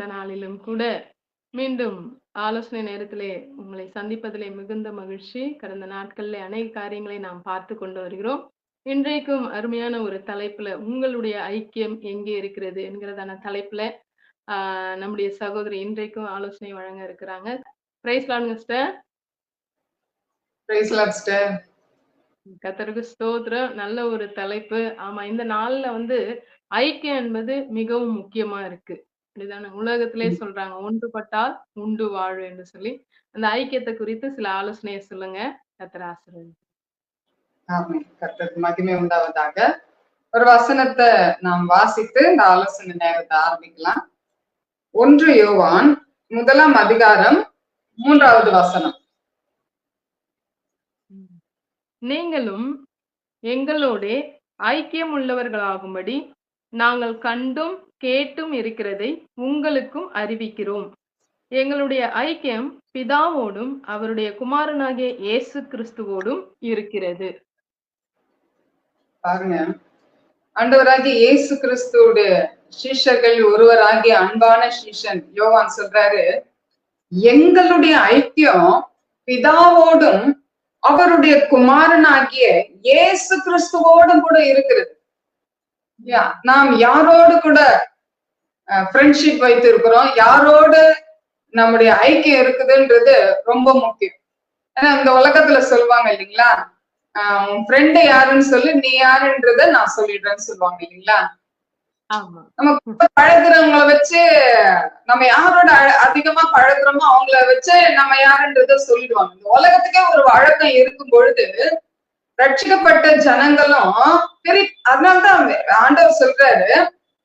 இந்த நாளிலும் கூட மீண்டும் ஆலோசனை நேரத்திலே உங்களை சந்திப்பதிலே மிகுந்த மகிழ்ச்சி. கடந்த நாட்களிலே அநேக காரியங்களை நாம் பார்த்து கொண்டு வருகிறோம். இன்றைக்கும் அருமையான ஒரு தலைப்புல உங்களுடைய ஐக்கியம் எங்கே இருக்கிறது என்கிறதான தலைப்புல ஆஹ் நம்முடைய சகோதரி இன்றைக்கும் ஆலோசனை வழங்க இருக்கிறாங்க. பிரைஸ் லான்ங்க சிஸ்டர் பிரைஸ் சிஸ்டர் கத்தருக்கு ஸ்தோத்திரம். நல்ல ஒரு தலைப்பு. ஆமா இந்த நாள்ல வந்து ஐக்கியம் என்பது மிகவும் முக்கியமா இருக்கு. அப்படிதானே? உலகத்திலே சொல்றாங்க ஒன்றுபட்டால் உண்டு வாழ்வு என்று சொல்லி அந்த ஐக்கியத்தை குறித்து சில ஆலோசனையை சொல்லுங்க கத்தர் ஆசிரியர் கர்த்தருக்கு மகிமை உண்டாவதாக. ஒரு வசனத்தை நாம் வாசித்து இந்த ஆலோசனை நேரத்தை ஆரம்பிக்கலாம். ஒன்று யோவான் முதலாம் அதிகாரம் மூன்றாவது வசனம். நீங்களும் எங்களோட ஐக்கியம் உள்ளவர்களாகும்படி நாங்கள் கண்டும் கேட்டும் இருக்கிறதை உங்களுக்கும் அறிவிக்கிறோம். எங்களுடைய ஐக்கியம் பிதாவோடும் அவருடைய குமாரனாகிய இயேசு கிறிஸ்துவோடும் இருக்கிறது. பாருங்க. இயேசு கிறிஸ்துவோட சீஷர்கள் ஒருவராகிய அன்பான சீஷன் யோவான் சொல்றாரு எங்களுடைய ஐக்கியம் பிதாவோடும் அவருடைய குமாரனாகிய இயேசு கிறிஸ்துவோடும் கூட இருக்கிறது. யா, நாம் யாரோடு கூட ஃப்ரெண்ட்ஷிப் வைத்திருக்கிறோம். யாரோடு நம்முடைய ஐக்கியம் இருக்குதுன்றது ரொம்ப முக்கியம். ஏன்னா இந்த உலகத்துல சொல்லுவாங்க இல்லைங்களா? உன் ஃப்ரெண்டு யாருன்னு சொல்லி நீ யாருன்றத நான் சொல்லிடுறேன்னு சொல்லுவாங்க இல்லைங்களா? ஆமா. நம்ம பழகுறவங்கள வச்சு நம்ம யாரோட அதிகமா பழகுறோமோ அவங்கள வச்சு நம்ம யாருன்றத சொல்லிடுவாங்க. இந்த உலகத்துக்கே ஒரு வழக்கம் இருக்கும் பொழுது ரட்சிக்கப்பட்ட ஜனங்களும் பிரி அதனால்தான் ஆண்டவர் சொல்றாரு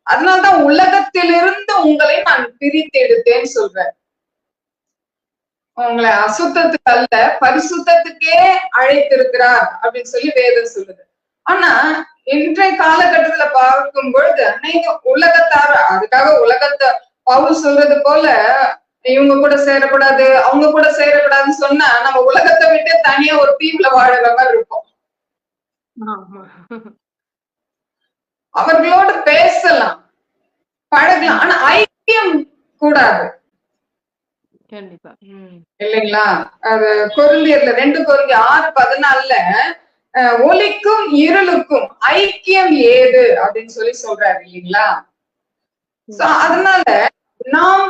அதனால்தான் உலகத்திலிருந்து உங்களை நான் பிரித்து சொல்றேன். சொல்றாரு உங்களை அசுத்தத்துக்கு அல்ல பரிசுத்தத்துக்கே அழைத்திருக்கிறார் அப்படின்னு சொல்லி வேதம் சொல்லுது. ஆனா இன்றைய காலகட்டத்துல பார்க்கும் பொழுது அநேக உலகத்தார் அதுக்காக உலகத்தை பவுல் சொல்றது போல இவங்க கூட சேரக்கூடாது அவங்க கூட சேரக்கூடாதுன்னு சொன்னா நம்ம உலகத்தை விட்டு தனியா ஒரு தீவுல வாழற மாதிரி இருக்கும். அவர்களோடு பேசலாம் பழகலாம். ஆனா ஐக்கியம் கூடாது. இல்லைங்களா? அது கொரிந்தியர்ல ரெண்டு கொரிந்தி ஆறு பதினாலுல அஹ், ஒளிக்கும் இருளுக்கும் ஐக்கியம் ஏது? அப்படின்னு சொல்லி சொல்றாரு இல்லைங்களா? So, அதனால நாம்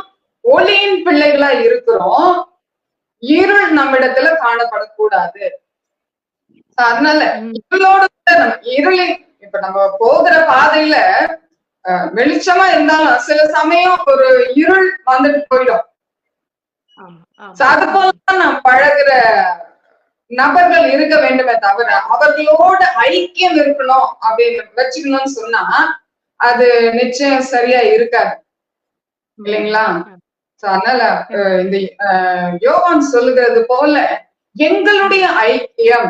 ஒளியின் பிள்ளைகளா இருக்கிறோம். இருள் நம்மிடத்துல காணப்படக்கூடாது. அதனால இருளோட இருளின் இப்ப நம்ம போகிற பாதையில வெளிச்சமா இருந்தாலும் சில சமயம் ஒரு இருள் வந்துட்டு போயிடும். அது போலதான் நாம் பழகுற நபர்கள் இருக்க வேண்டுமே தவிர அவர்களோட ஐக்கியம் இருக்கணும் அப்படின்னு வச்சுக்கணும்னு சொன்னா அது நிச்சயம் சரியா இருக்காது. இல்லைங்களா? அதனால இந்த யோவான் சொல்லுகிறது போல எங்களுடைய ஐக்கியம்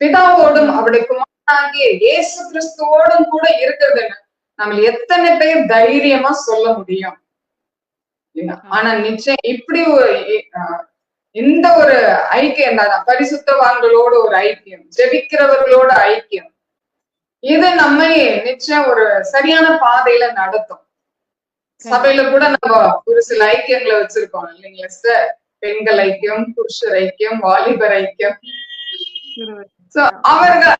பிதாவோடும் அவருடைய குமாரனாகிய இயேசு கிறிஸ்துவோடும் கூட இருக்கிறதுன்னு நம்ம எத்தனை பேர் தைரியமா சொல்ல முடியும்? ஆனா நிச்சயம் இப்படி ஒரு இந்த ஒரு ஐக்கியம் தான் பரிசுத்தவான்களோட ஒரு ஐக்கியம் ஜெபிக்கிறவர்களோட ஐக்கியம். இது நம்மை நிச்சயம் ஒரு சரியான பாதையில நடத்தும். சபையில கூட நம்ம ஒரு சில ஐக்கியங்களை வச்சிருக்கோம். இல்லைங்களா சார் பெண்கள் ஐக்கியம் புருஷர் ஐக்கியம் வாலிபர் ஐக்கியம். அவர்கள்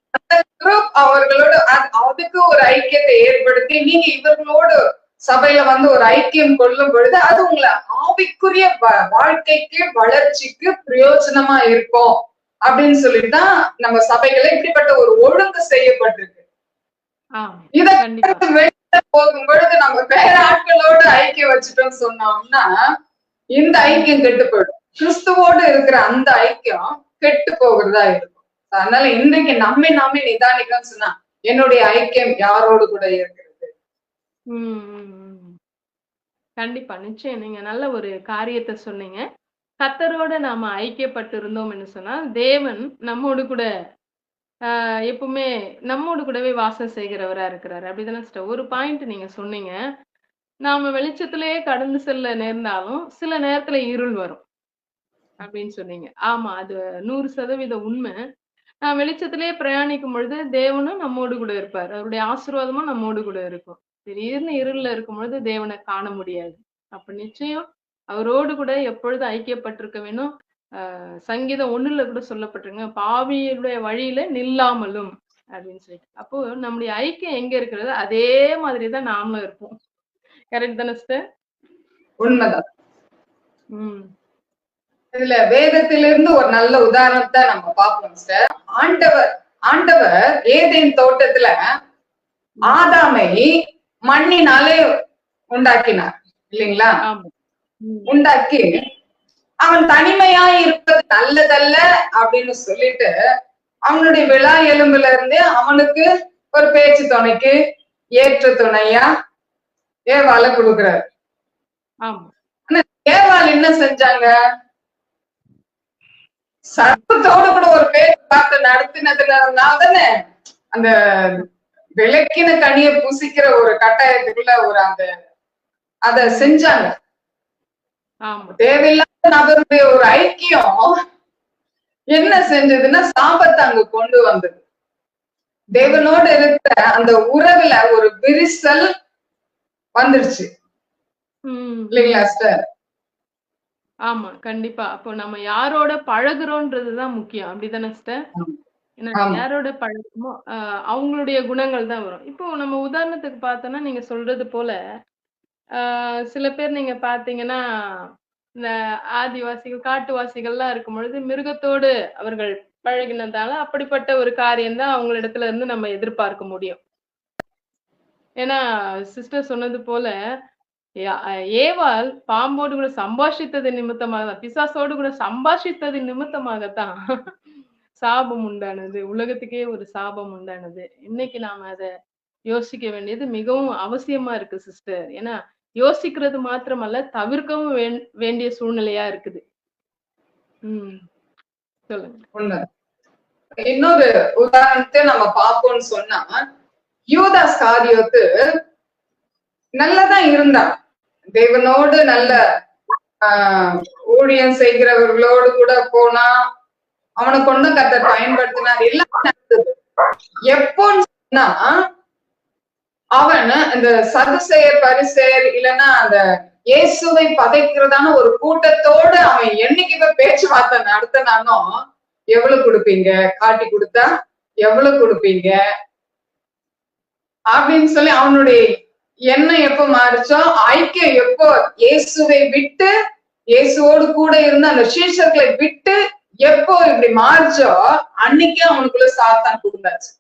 group அவர்களோட அது- அதுக்கு ஒரு ஐக்கியத்தை ஏற்படுத்தி நீங்க இவர்களோடு சபையில வந்து ஒரு ஐக்கியம் கொள்ளும் பொழுது அது உங்களை ஆவிக்குரிய வாழ்க்கைக்கு வளர்ச்சிக்கு பிரயோஜனமா இருக்கும் அப்படின்னு சொல்லிட்டு தான் நம்ம சபைகளை இப்படிப்பட்ட ஒரு ஒழுங்கு செய்யப்பட்டிருக்கு. இத போகும் பொழுது நம்ம வேற ஆட்களோட ஐக்கியம் வச்சுட்டோம்னு சொன்னோம்னா இந்த ஐக்கியம் கெட்டு போயிடும். கிறிஸ்துவோடு இருக்கிற அந்த ஐக்கியம் கெட்டு போகிறதா இருக்கும். அதனால இன்றைக்கு நம்மை நாமே நிதானிக்கணும்னு சொன்னா என்னுடைய ஐக்கியம் யாரோடு கூட இருக்கிறது? கண்டிப்பா. நிச்சயம். நீங்க நல்ல ஒரு காரியத்தை சொன்னீங்க. கத்தரோட நாம ஐக்கியப்பட்டு இருந்தோம்னு சொன்னா தேவன் நம்மோடு கூட ஆஹ் எப்பவுமே நம்மோடு கூடவே வாசம் செய்கிறவரா இருக்கிறாரு. அப்படிதானே சிஸ்டர்? ஒரு பாயிண்ட் நீங்க சொன்னீங்க. நாம வெளிச்சத்திலேயே கடந்து செல்ல நேர்ந்தாலும் சில நேரத்துல இருள் வரும். அப்படின்னு சொன்னீங்க. ஆமா அது நூறு சதவீத உண்மை. வெளிச்சத்திலேயே பிரயாணிக்கும் பொழுது தேவனும் நம்மோடு கூட இருப்பார். அவருடைய ஆசீர்வாதமும் நம்மோடு கூட இருக்கும். திடீர்னு இருள்ல இருக்கும் பொழுது தேவனை காண முடியாது. அப்ப நிச்சயம் அவரோடு கூட எப்பொழுதும் ஐக்கியப்பட்டிருக்க வேணும் சங்கீதம் ஒண்ணுல கூட சொல்லப்பட்டிருங்க பாவியுடைய வழியில நில்லாமலும் அப்படின்னு சொல்லிட்டு. அப்போ நம்முடைய ஐக்கியம் எங்க இருக்கிறது அதே மாதிரிதான் நாமளும் இருப்போம். கரெக்ட் தானே சிஸ்டர் உண்மைதான். ம். இதுல வேதத்திலிருந்து ஒரு நல்ல உதாரணத்தை நம்ம பார்ப்போம் சார் ஆண்டவர் ஆண்டவர் ஏதேன் தோட்டத்துல ஆதாமை மண்ணினாலே உண்டாக்கினார் இல்லைங்களா? உண்டாக்கி அவன் தனிமையா இருப்பது நல்லதல்ல அப்படின்னு சொல்லிட்டு அவனுடைய விழா எலும்புல இருந்து அவனுக்கு ஒரு பேச்சு துணைக்கு ஏற்ற துணையா ஏவாள கொடுக்குறாரு. ஆமா. ஏவாள் என்ன செஞ்சாங்க? சர்ப்பத்தோட கூட ஒரு பேச்சுவார்த்தை நடத்தினதுனால தானே அந்த விளக்கின கனிய புசிக்கிற ஒரு கட்டாயத்துக்குள்ள ஒரு அந்த அத செஞ்சாங்க. தேவையில்லாத நபருடைய ஒரு ஐக்கியம். என்ன செஞ்சதுன்னா சாபத்தை அங்க கொண்டு வந்தது. தேவனோடு இருக்கிற அந்த உறவுல ஒரு விரிசல் வந்துருச்சு. இல்லைங்களா சார் ஆமா கண்டிப்பா. அப்போ நம்ம யாரோட பழகுறோன்றதுதான் முக்கியம். அப்படிதானே சிஸ்டர். யாரோட பழகுமோ ஆஹ் அவங்களுடைய குணங்கள் தான் வரும். இப்போ நம்ம உதாரணத்துக்கு பார்த்தோம்னா நீங்க சொல்றது போல ஆஹ் சில பேர் நீங்க பாத்தீங்கன்னா இந்த ஆதிவாசிகள் காட்டுவாசிகள்லாம் இருக்கும் பொழுது மிருகத்தோடு அவர்கள் பழகினதால அப்படிப்பட்ட ஒரு காரியம் தான் அவங்களிடத்துல இருந்து நம்ம எதிர்பார்க்க முடியும். ஏன்னா சிஸ்டர் சொன்னது போல ஏவால் பாம்போடு கூட சம்பாஷித்தது நிமித்தமாக தான் பிசாசோடு கூட சம்பாஷித்தது நிமித்தமாகத்தான் சாபம் உண்டானது. உலகத்துக்கே ஒரு சாபம் உண்டானது. இன்னைக்கு நாம அத யோசிக்க வேண்டியது மிகவும் அவசியமா இருக்கு சிஸ்டர். ஏன்னா யோசிக்கிறது மாத்திரமல்ல தவிர்க்கவும் வேண்- வேண்டிய சூழ்நிலையா இருக்குது. உம் சொல்லுங்க. இன்னொரு உதாரணத்தை நம்ம பார்ப்போம்னு சொன்னா யூதாஸ் காரியத்து நல்லதான் இருந்தான். தேவனோடு நல்ல ஆஹ் ஊழியம் செய்கிறவர்களோடு கூட போனா அவனை கொண்டு கத்த பயன்படுத்தினார். எல்லாம் நடந்தது. எப்போன்னு சொன்னா அவன் இந்த சதுசெயர் பரிசெயர் இல்லைன்னா அந்த இயேசுவை பதைக்கிறதான ஒரு கூட்டத்தோடு அவன் என்னைக்கு இப்ப பேச்சுவார்த்தை நடத்தினானோ எவ்வளவு கொடுப்பீங்க? காட்டி கொடுத்தா எவ்வளவு கொடுப்பீங்க? அப்படின்னு சொல்லி அவனுடைய என்ன எப்ப மாறுச்சோ ஐக்கியம் எப்போ இயேசுவை விட்டு இயேசுவோடு கூட இருந்த அந்த சீஷர்களை விட்டு எப்போ இப்படி மாறுச்சோ அன்னைக்கே அவனுக்குள்ள சாத்தான் கொடுத்தாச்சு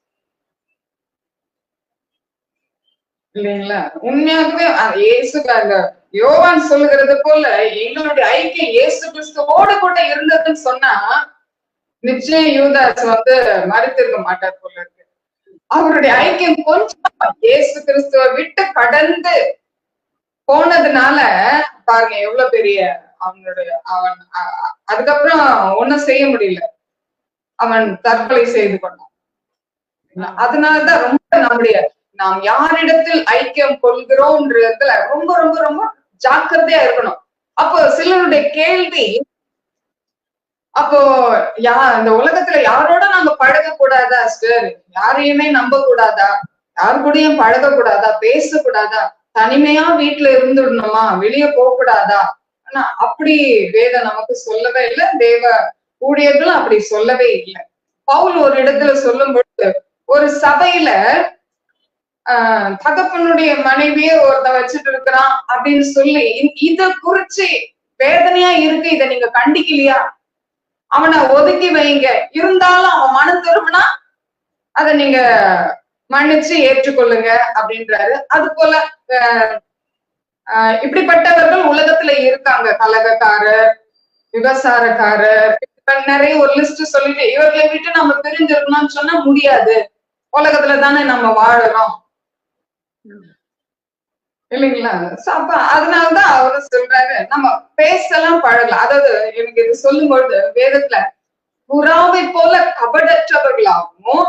இல்லைங்களா? உண்மையாகவே இயேசு அந்த யோவான் சொல்லுகிறது போல எங்களுடைய ஐக்கியம் இயேசு கிறிஸ்துவோடு கூட இருந்ததுன்னு சொன்னா நிச்சயம் யூதாஸ் வந்து மறுத்திருக்க மாட்டார் போல இருக்கு. அவருடைய ஐக்கியம் கொஞ்சம் இயேசு கிறிஸ்துவ விட்டு கடந்து போனதுனால பாருங்க எவ்வளவு பெரிய அவனுடைய அவன் அதுக்கப்புறம் ஒண்ணும் செய்ய முடியல. அவன் தற்கொலை செய்து கொண்டான். அதனாலதான் ரொம்ப நம்முடைய நாம் யாரிடத்தில் ஐக்கியம் கொள்கிறோம்ன்றதுல ரொம்ப ரொம்ப ரொம்ப ஜாக்கிரதையா இருக்கணும். அப்போ சிலருடைய கேள்வி அப்போ யா இந்த உலகத்துல யாரோட நாங்க பழக கூடாதா சார் யாரையுமே நம்ப கூடாதா யாரு கூடயும் பழக கூடாதா பேச கூடாதா தனிமையா வீட்டுல இருந்துடணுமா? வெளிய போக கூடாதா ஆனா அப்படி வேத நமக்கு சொல்லவே இல்லை. தேவ ஊழியர்களும் அப்படி சொல்லவே இல்லை. பவுல் ஒரு இடத்துல சொல்லும் பொழுது ஒரு சபையில ஆஹ் தகப்பனுடைய மனைவியே ஒருத்தன் வச்சுட்டு இருக்கிறான் அப்படின்னு சொல்லி இதை இத குறிச்சு வேதனையா இருக்கு. இத நீங்க கண்டிக்கலையா? அவனை ஒதுக்கி வைங்க. இருந்தாலும் அவன் மனம் திரும்பினா அதை நீங்க மன்னிச்சு ஏற்றுக்கொள்ளுங்க அப்படின்றாரு. அது போல இப்படிப்பட்டவர்கள் உலகத்துல இருக்காங்க. கலகக்காரர் விபசாரக்காரர் நிறைய ஒரு லிஸ்ட் சொல்லிட்டு இவர்களை விட்டு நம்ம பிரிஞ்சிருக்கணும்னு சொன்னா முடியாது. உலகத்துல தானே நம்ம வாழறோம். இல்லைங்களா? அப்ப அதனாலதான் அவரு சொல்றாரு நம்ம பேசலாம் பழகலாம். அதாவது எனக்கு இது சொல்லும்பொழுது வேதத்துல புறாவை போல கபடற்றவர்களாகவும்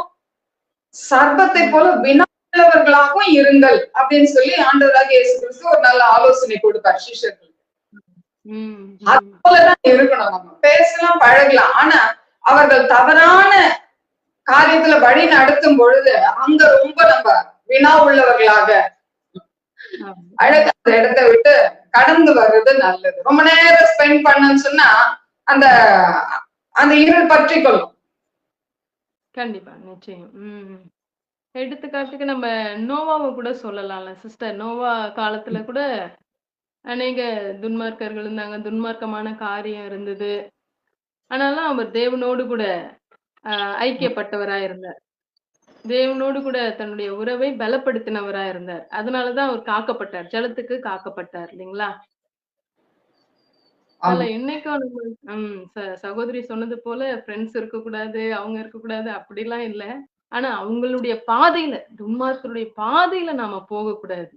சர்ப்பத்தை போல வினாவுள்ளவர்களாகவும் இருங்கள் அப்படின்னு சொல்லி ஆண்டவராக இயேசு கிறிஸ்து ஒரு நல்ல ஆலோசனை கொடுப்பார் சிஷ்யர்களுக்கு உம் அது போலதான் இருக்கணும் நம்ம. பேசலாம் பழகலாம். ஆனா அவர்கள் தவறான காரியத்துல வழி நடத்தும் பொழுது அங்க ரொம்ப நம்ம வினா உள்ளவர்களாக. அழகு அந்த இடத்தை விட்டு கடந்து வர்றது நல்லது. ரொம்ப நேரம் ஸ்பெண்ட் பண்ணுன்னு சொன்னா அந்த அந்த இருள் பற்றி கொள்ளும் கண்டிப்பா நிச்சயம். எடுத்துக்காட்டுக்கு நம்ம நோவாவை கூட சொல்லலாம்ல சிஸ்டர் நோவா காலத்துல கூட அநேக துன்மார்க்கர்கள் இருந்தாங்க. துன்மார்க்கமான காரியம் இருந்தது. ஆனாலும் அவர் தேவனோடு கூட ஐக்கியப்பட்டவரா இருந்தார் தேவனோடு கூட தன்னுடைய உறவை பலப்படுத்தினவரா இருந்தார். அதனாலதான் அவர் காக்கப்பட்டார். ஜலத்துக்கு காக்கப்பட்டார் இல்லைங்களா? அதுல என்னைக்கும் நம்ம சகோதரி சொன்னது போல ஃப்ரெண்ட்ஸ் இருக்கக்கூடாது அவங்க இருக்கக்கூடாது அப்படிலாம் இல்ல. ஆனா அவங்களுடைய பாதையில துன்மார்க்கருடைய பாதையில நாம போகக்கூடாது.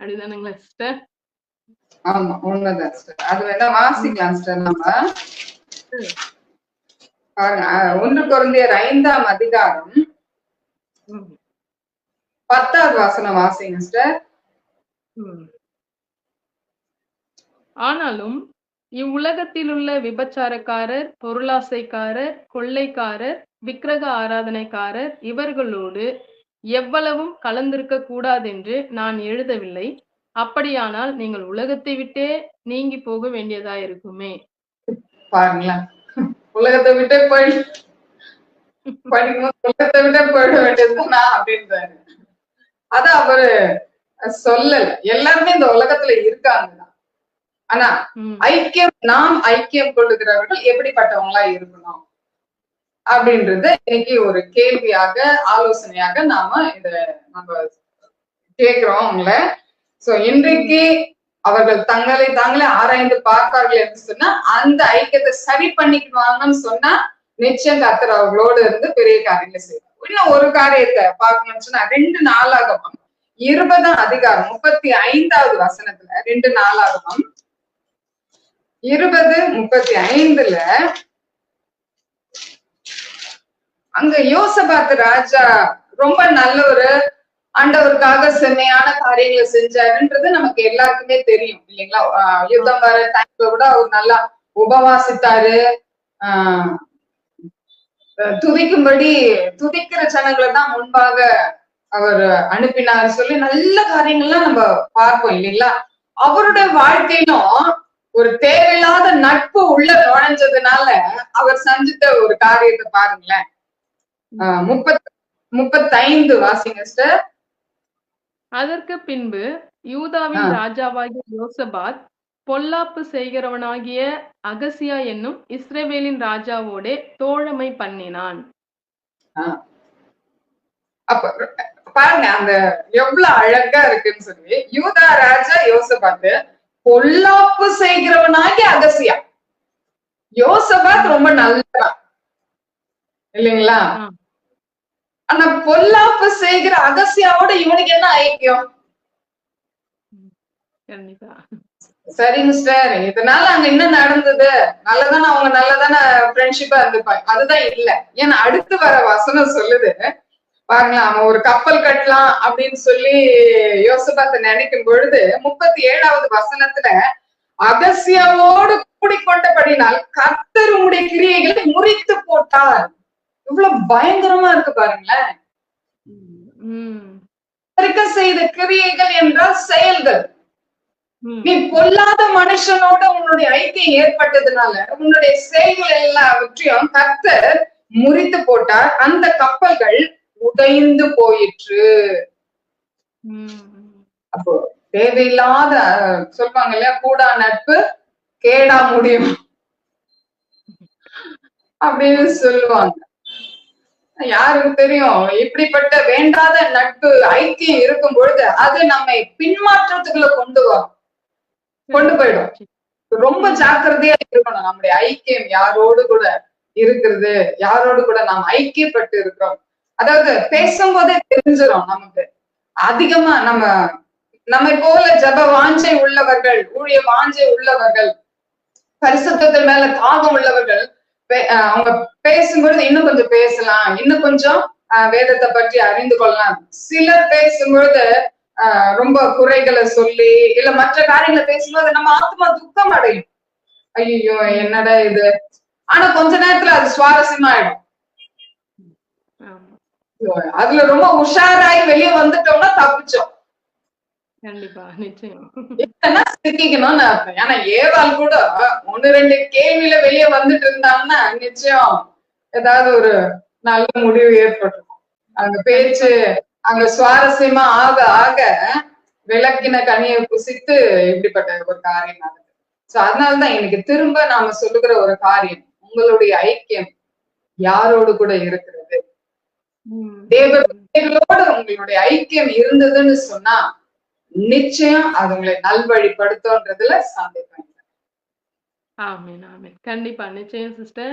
அப்படிதானுங்களா சிஸ்டர் ஆமா உண்மைதான் sister. அது வேணா வாசிக்கலாம் சிஸ்டர் நம்ம ஒன்று குழந்தையர் ஐந்தாம் அதிகாரம் பத்தாவது வாசனம் வாசிங்க சிஸ்டர். ஆனாலும் இவ்வுலகத்திலுள்ள விபச்சாரக்காரர் பொருளாசைக்காரர் கொள்ளைக்காரர் விக்கிரக ஆராதனைக்காரர் இவர்களோடு எவ்வளவும் கலந்திருக்க கூடாதென்று நான் எழுதவில்லை. அப்படியானால் நீங்கள் உலகத்தை விட்டே நீங்கி போக வேண்டியதா இருக்குமே பாருங்களேன். உலகத்தை விட்டே போய் படிக்கும்போது உலகத்தை விட்டே போயிட வேண்டியதுதானா அப்படின்றாரு அத அவரு சொல்லல. எல்லாருமே இந்த உலகத்துல இருக்காங்க ஆனா ஐக்கியம் நாம் ஐக்கியம் கொள்ளுகிறவர்கள் எப்படிப்பட்டவங்களா இருக்கணும்? அப்படின்றது இன்னைக்கு ஒரு கேள்வியாக ஆலோசனையாக நாம இத நம்ம கேக்குறோம் உங்களை. சோ இன்றைக்கு அவர்கள் தங்களை தாங்களே ஆராய்ந்து பார்ப்பார்கள் என்று சொன்னா அந்த ஐக்கியத்தை சரி பண்ணிக்குவாங்கன்னு சொன்னா நிச்சயம் கத்தர் அவர்களோடு இருந்து பெரிய காரியங்களை செய்வார். இன்னும் ஒரு காரியத்தை பார்க்கணும்னு சொன்னா ரெண்டு நாளாகமம் இருபதாம் அதிகாரம் முப்பத்தி ஐந்தாவது வசனத்துல ரெண்டு நாளாகமம் இருபது முப்பத்தி ஐந்துல அங்க யோசபாத் ராஜா ரொம்ப நல்ல ஒரு ஆண்டவருக்காக செம்மையான காரியங்களை செஞ்சாருன்றது நமக்கு எல்லாருக்குமே தெரியும் இல்லைங்களா? யுத்தம் வர டைம்ல கூட அவர் நல்லா உபவாசித்தாரு. ஆஹ் துதிக்கும்படி துதிக்கிற ஜனங்களை தான் முன்பாக அவர் அனுப்பினார் சொல்லி நல்ல காரியங்கள்லாம் நம்ம பார்ப்போம் இல்லைங்களா? அவருடைய வாழ்க்கையிலும் ஒரு தேவையில்லாத நட்பு உள்ள நுழைஞ்சதுனால அவர் செஞ்சிட்ட ஒரு காரியத்தை பாருங்களேன். முப்பத் முப்பத்தைந்து வாசிங்க சிஸ்டர். அதற்கு பின்பு யூதாவின். ராஜாவாகிய யோசபாத் பொல்லாப்பு செய்கிறவனாகிய அகசியா என்னும் இஸ்ரவேலின் ராஜாவோடே தோழமை பண்ணினான். அப்ப பாருங்க அந்த எவ்வளவு அழகா இருக்குன்னு சொல்லி யூதா ராஜா யோசபாத்து பொல்லாப்பு செய்கிறவனாகி அகசியா. யோசபாத் ரொம்ப நல்லவன் இல்லைங்களா. ஆனா பொல்லாப்பு செய்கிற அகசியாவோட இவனுக்கு என்ன ஐக்கியம்? கண்டிப்பா. சரி மிஸ்டர் இதனால அங்க என்ன நடந்தது? நல்லதானே அவங்க நல்லதானே ஃப்ரெண்ட்ஷிப்பா இருந்துப்பாங்க. அதுதான் இல்ல. ஏன்னா அடுத்து வர வசனம் சொல்லுது. பாருங்களேன் அவன் ஒரு கப்பல் கட்டலாம் அப்படின்னு சொல்லி யோசபாத்த நினைக்கும் பொழுது முப்பத்தி ஏழாவது வசனத்துல அகசியாவோடு கூடிக்கொண்டபடினால் கர்த்தர் உடைய கிரியைகளை முறித்து போட்டார். இவ்வளவு பயங்கரமா இருக்கு பாருங்களேன். செய்த கிரியைகள் என்றால் செயல்கள். நீ பொல்லாத மனுஷனோட உன்னுடைய ஐக்கியம் ஏற்பட்டதுனால உன்னுடைய செயல்கள் எல்லாவற்றையும் கர்த்தர் முறித்து போட்டார். அந்த கப்பல்கள் உடைந்து போயிற்று. அப்போ தேவையில்லாத சொல்லுவாங்க இல்லையா கூடா நட்பு கேடா முடியும். அப்படின்னு சொல்லுவாங்க. யாருக்கு தெரியும்? இப்படிப்பட்ட வேண்டாத நட்பு ஐக்கியம் இருக்கும் பொழுது அது நம்மை பின்மாற்றத்துக்குள்ள கொண்டு வரும். கொண்டு போயிடும். ரொம்ப ஜாக்கிரதையா இருக்கணும். நம்முடைய ஐக்கியம் யாரோடு கூட இருக்கிறது? யாரோடு கூட நாம் ஐக்கியப்பட்டு இருக்கிறோம்? அதாவது பேசும்போதே தெரிஞ்சிடும் நமக்கு. அதிகமா நம்ம நம்மை போல ஜப வாஞ்சை உள்ளவர்கள் ஊழிய வாஞ்சை உள்ளவர்கள் பரிசுத்தத்தின் மேல தாகம் உள்ளவர்கள் அவங்க பேசும்பொழுது இன்னும் கொஞ்சம் பேசலாம். இன்னும் கொஞ்சம் வேதத்தை பற்றி அறிந்து கொள்ளலாம். சிலர் பேசும்பொழுது ரொம்ப குறைகளை சொல்லி இல்ல மற்ற காரியங்களை பேசும்போது நம்ம ஆத்மா துக்கம் அடையும். ஐயோ என்னடா இது? ஆனா கொஞ்ச நேரத்துல அது சுவாரஸ்யமாயிடும். அதுல ரொம்ப உஷாராயி வெளியே வந்துட்டோம்னா தப்பிச்சோம். அர்த்தம். ஏன்னா ஏவாள் கூட ஒண்ணு ரெண்டு கேள்வியில வெளியே வந்துட்டு இருந்தாங்கன்னா நிச்சயம் ஏதாவது ஒரு நல்ல முடிவு ஏற்பட்டிருக்கும் அங்க பேச்சு அங்க சுவாரஸ்யமா ஆக ஆக விளக்கின கனியை புசித்து இப்படிப்பட்ட ஒரு காரியம் நடக்குது சோ அதனாலதான் இன்னைக்கு திரும்ப நாம சொல்லுகிற ஒரு காரியம் உங்களுடைய ஐக்கியம் யாரோடு கூட இருக்கிறது ம். தேவ பிள்ளைகளோடு உங்களுடைய ஐக்கியம் இருந்ததுன்னு சொன்னா நிச்சயம் அது உங்களை நல்வழிப்படுத்தும்ன்றதுல சந்தேகம். ஆமென் ஆமென் கண்டிப்பா நிச்சயம் சிஸ்டர்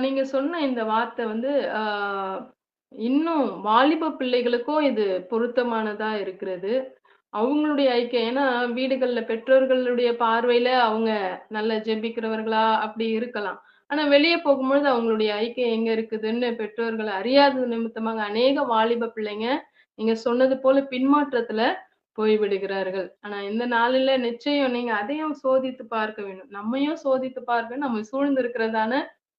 நீங்க சொன்ன இந்த வார்த்தை வந்து ஆஹ், இன்னும் வாலிப பிள்ளைகளுக்கும் இது பொருத்தமானதா இருக்கிறது. அவங்களுடைய ஐக்கியம் ஏன்னா வீடுகள்ல பெற்றோர்களுடைய பார்வையில அவங்க நல்ல ஜெபிக்கிறவர்களா அப்படி இருக்கலாம். ஆனா வெளியே போகும்பொழுது அவங்களுடைய ஐக்கியம் எங்க இருக்குதுன்னு பெற்றோர்கள் அறியாத நிமித்தமாக அநேக வாலிப பிள்ளைங்க நீங்க சொன்னது போல பின்மாற்றத்துல போய் விடுகிறார்கள். ஆனா இந்த நாளில நிச்சயம் நீங்க அதையும் சோதித்து பார்க்க வேண்டும் நம்மையும் சோதித்து பார்க்க நம்ம சூழ்ந்து இருக்கிறதான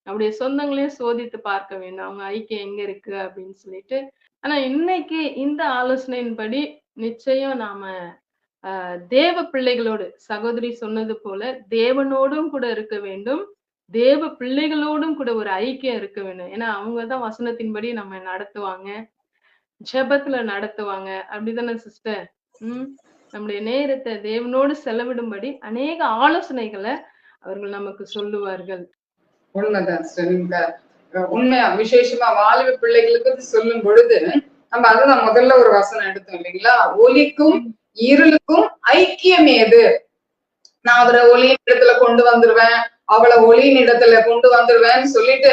நம்முடைய சொந்தங்களையும் சோதித்து பார்க்க வேண்டும். அவங்க ஐக்கியம் எங்க இருக்கு அப்படின்னு சொல்லிட்டு. ஆனா இன்னைக்கு இந்த ஆலோசனையின்படி நிச்சயம் நாம தேவ பிள்ளைகளோடு சகோதரி சொன்னது போல தேவனோடும் கூட இருக்க வேண்டும். தேவ பிள்ளைகளோடும் கூட ஒரு ஐக்கியம் இருக்க வேண்டும். ஏன்னா அவங்கதான் வசனத்தின்படி நம்ம நடத்துவாங்க. ஜெபத்துல நடத்துவாங்க. அப்படிதானே சிஸ்டர் உம் நம்முடைய நேரத்தை தேவனோடு செலவிடும்படி அநேக ஆலோசனைகளை அவர்கள் நமக்கு சொல்லுவார்கள். உண்மைதான் சரிங்க உண்மையா விசேஷமா வாலிப பிள்ளைகளுக்கு சொல்லும் பொழுது நம்ம அதுதான் முதல்ல ஒரு வசனம் எடுத்தோம் இல்லைங்களா? ஒலிக்கும் இருளுக்கும் ஐக்கியம் ஏது? நான் அவரை ஒளியின் இடத்துல கொண்டு வந்துருவேன் அவளை ஒளியின் இடத்துல கொண்டு வந்துருவேன்னு சொல்லிட்டு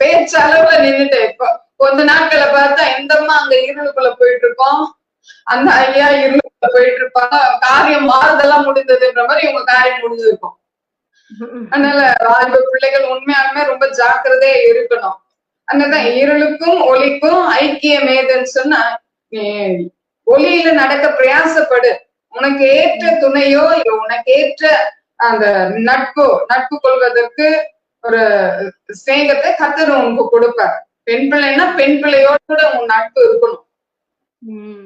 பேச்சளவுல நின்னுட்டு இப்போ. கொஞ்ச நாட்களை பார்த்தா எந்தம்மா அங்க இருளுக்குள்ள போயிட்டு இருக்கோம் அந்த ஐயா இருளுக்குள்ள போயிட்டு இருப்பாங்க காரியம் மாறுதெல்லாம் முடிந்ததுன்ற மாதிரி இவங்க காரியம் முடிஞ்சிருக்கும். அதனால வாலிப பிள்ளைகள் உண்மையாலுமே ரொம்ப ஜாக்கிரதையா இருக்கணும். அதனாலதான் இருளுக்கும் ஒளிக்கும் ஐக்கியம் ஏதுன்னு சொன்னா ஒளியில நடக்க பிரயாசப்படு. உனக்கு ஏற்ற துணையோ இல்ல உனக்கு ஏற்ற அந்த நட்போ நட்பு கொள்வதற்கு ஒரு ஸ்நேகத்தை கத்தர் உனக்கு கொடுப்பார். பெண் பிள்ளைன்னா பெண் பிள்ளையோட கூட உன் நட்பு இருக்கணும்.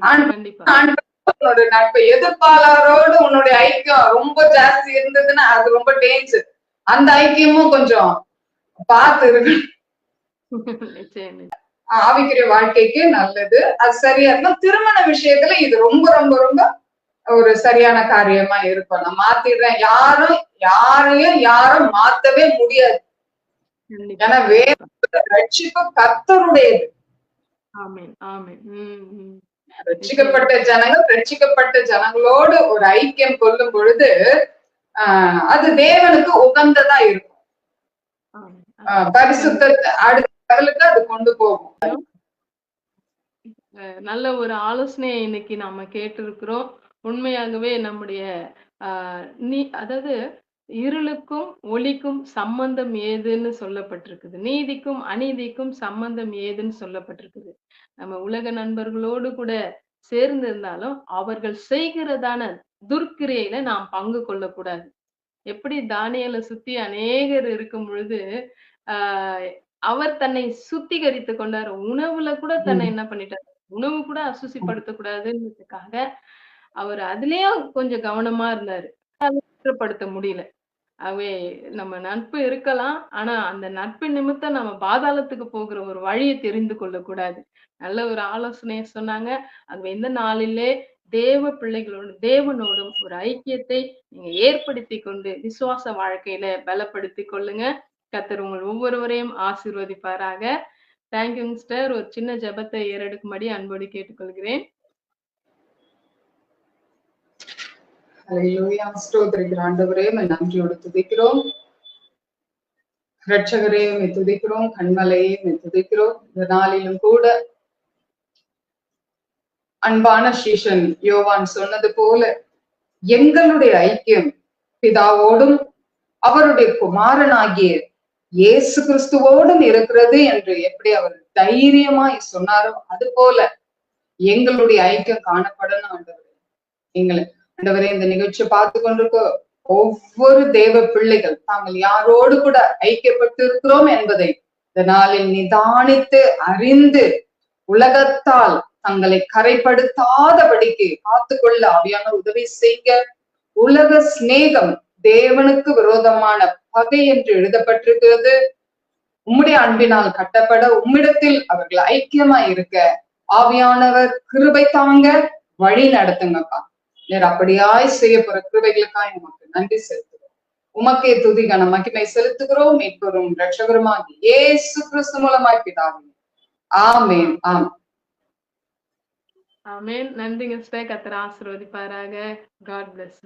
ஆண் கண்டிப்பா. ஆண்டவரோடு உன்னோட நட்பு எதிர்ப்பாளரோடு உன்னுடைய ஐக்கியம் ரொம்ப ஜாஸ்தி இருந்ததுன்னா அது ரொம்ப டேஞ்சர் அந்த ஐக்கியமும் கொஞ்சம் பார்த்து இருக்கு. ஆவிக்குரிய வாழ்க்கைக்கு நல்லது. அது சரியா இருக்கும் திருமண விஷயத்துல இது ரொம்ப ரொம்ப ரொம்ப ஒரு சரியான காரியமா இருக்கும். நான் மாத்திடுறேன். யாரும் யாரையும் யாரும் மாத்தவே முடியாது. ஏன்னா வேற ரட்சிப்பு கர்த்தருடையது. ஆமென் ஆமென். ரட்சிக்கப்பட்ட ஜனங்கள் ரட்சிக்கப்பட்ட ஜனங்களோடு ஒரு ஐக்கியம் கொள்ளும் பொழுது ஆஹ் அது தேவனுக்கு உகந்ததா இருக்கும். பரிசுத்த அடுத்த லெவலுக்கு அது கொண்டு போகும். நல்ல ஒரு ஆலோசனையை இன்னைக்கு நாம கேட்டிருக்கிறோம். உண்மையாகவே நம்முடைய ஆஹ் நீ அதாவது இருளுக்கும் ஒளிக்கும் சம்பந்தம் ஏதுன்னு சொல்லப்பட்டிருக்குது. நீதிக்கும் அநீதிக்கும் சம்பந்தம் ஏதுன்னு சொல்லப்பட்டிருக்குது. நம்ம உலக நண்பர்களோடு கூட சேர்ந்து இருந்தாலும் அவர்கள் செய்கிறதான துர்க்கிரையில நாம் பங்கு கொள்ளக்கூடாது. எப்படி தானியலை சுத்தி அநேகர் இருக்கும் பொழுது ஆஹ் அவர் தன்னை சுத்திகரித்து கொண்டார். உணவுல கூட தன்னை என்ன பண்ணிட்டார்? உணவு கூட அசுசிப்படுத்த கூடாதுன்றதுக்காக அவர் அதுலயும் கொஞ்சம் கவனமா இருந்தாரு. குற்றப்படுத்த முடியல. அவே நம்ம நட்பு இருக்கலாம். ஆனா அந்த நட்பு நிமித்தம் நம்ம பாதாளத்துக்கு போகிற ஒரு வழியை தெரிந்து கொள்ளக்கூடாது. நல்ல ஒரு ஆலோசனையை சொன்னாங்க. அது எந்த நாளிலே தேவ பிள்ளைகளோடும் தேவனோடும் ஒரு ஐக்கியத்தை நீங்க ஏற்படுத்தி கொண்டு விசுவாச வாழ்க்கையில பலப்படுத்தி கொள்ளுங்க. கத்தர் உங்கள் ஒவ்வொருவரையும் ஆசீர்வதிப்பாராக. தேங்க்யூ மிஸ்டர் ஒரு சின்ன ஜெபத்தை ஏறெடுக்கும்படி அன்போடு கேட்டுக்கொள்கிறேன். அலையிலூயா ஸ்தோத்திரிக்கிற ஆண்டவரே நன்றியோடு துதிக்கிறோம். ரட்சகரே உம்மை துதிக்கிறோம். கண்மலையே உம்மை துதிக்கிறோம். இந்த நாளிலும் கூட அன்பான சீஷன் யோவான் சொன்னது போல எங்களுடைய ஐக்கியம் பிதாவோடும் அவருடைய குமாரனாகிய இயேசு கிறிஸ்துவோடும் இருக்கிறது என்று எப்படி அவர் தைரியமாய் சொன்னாரோ அது போல எங்களுடைய ஐக்கியம் காணப்படணும் ஆண்டவர். எங்களை ஆண்டவரே இந்த நிகழ்ச்சியை பார்த்து கொண்டிருக்க ஒவ்வொரு தேவ பிள்ளைகள் தாங்கள் யாரோடு கூட ஐக்கியப்பட்டு இருக்கிறோம் என்பதை இந்த நாளில் நிதானித்து அறிந்து உலகத்தால் தங்களை கரைப்படுத்தாதபடிக்கு காத்துக்கொள்ள அவையான உதவி செய்ய உலக சிநேகம் தேவனுக்கு விரோதமான பகை என்று எழுதப்பட்டிருக்கிறது. உம்முடைய அன்பினால் கட்டப்பட உம்மிடத்தில் அவர்கள் ஐக்கியமா இருக்க ஆவியானவர் கிருபை தாங்க வழி நடத்துங்கப்பா நீர் அப்படியாய் செய்ய போற கிருவைகளுக்காய் உமக்கு நன்றி செலுத்துகிறோம். உமக்கே துதிகன மகிமை செலுத்துகிறோம் மீட்பரும் ரட்சகருமாகி ஏசு கிறிஸ்து மூலமாய் பிதாவே. ஆமேன் ஆம் ஆமேன். நன்றிங்க சிஸ்டர் கத்தர் ஆசிர்வதிப்பாராக. God plus